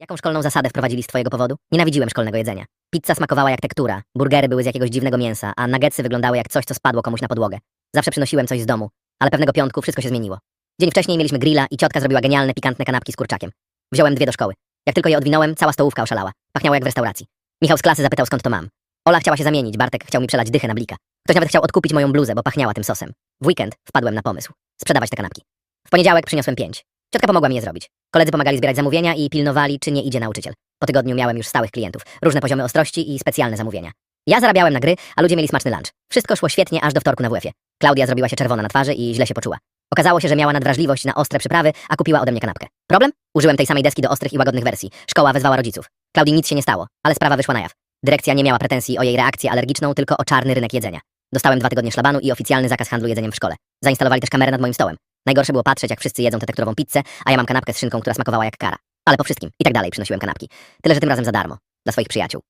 Jaką szkolną zasadę wprowadzili z twojego powodu? Nienawidziłem szkolnego jedzenia. Pizza smakowała jak tektura, burgery były z jakiegoś dziwnego mięsa, a nuggetsy wyglądały jak coś, co spadło komuś na podłogę. Zawsze przynosiłem coś z domu, ale pewnego piątku wszystko się zmieniło. Dzień wcześniej mieliśmy grilla i ciotka zrobiła genialne, pikantne kanapki z kurczakiem. Wziąłem dwie do szkoły. Jak tylko je odwinąłem, cała stołówka oszalała. Pachniało jak w restauracji. Michał z klasy zapytał skąd to mam. Ola chciała się zamienić, Bartek chciał mi przelać dychę na blika. Ktoś nawet chciał odkupić moją bluzę, bo pachniała tym sosem. W weekend wpadłem na pomysł. Sprzedawać te kanapki. W poniedziałek przyniosłem pięć. Ciotka pomogła mi je zrobić. Koledzy pomagali zbierać zamówienia i pilnowali, czy nie idzie nauczyciel. Po tygodniu miałem już stałych klientów, różne poziomy ostrości i specjalne zamówienia. Ja zarabiałem na gry, a ludzie mieli smaczny lunch. Wszystko szło świetnie aż do wtorku na WF-ie. Klaudia zrobiła się czerwona na twarzy i źle się poczuła. Okazało się, że miała nadwrażliwość na ostre przyprawy, a kupiła ode mnie kanapkę. Problem? Użyłem tej samej deski do ostrych i łagodnych wersji. Szkoła wezwała rodziców. Klaudii nic się nie stało, ale sprawa wyszła na jaw. Dyrekcja nie miała pretensji o jej reakcję alergiczną, tylko o czarny rynek jedzenia. Dostałem dwa tygodnie szlabanu i oficjalny zakaz handlu jedzeniem w szkole. Zainstalowali też kamerę nad moim stołem. Najgorsze było patrzeć, jak wszyscy jedzą tę tekturową pizzę, a ja mam kanapkę z szynką, która smakowała jak kara. Ale po wszystkim i tak dalej przynosiłem kanapki. Tyle, że tym razem za darmo. Dla swoich przyjaciół.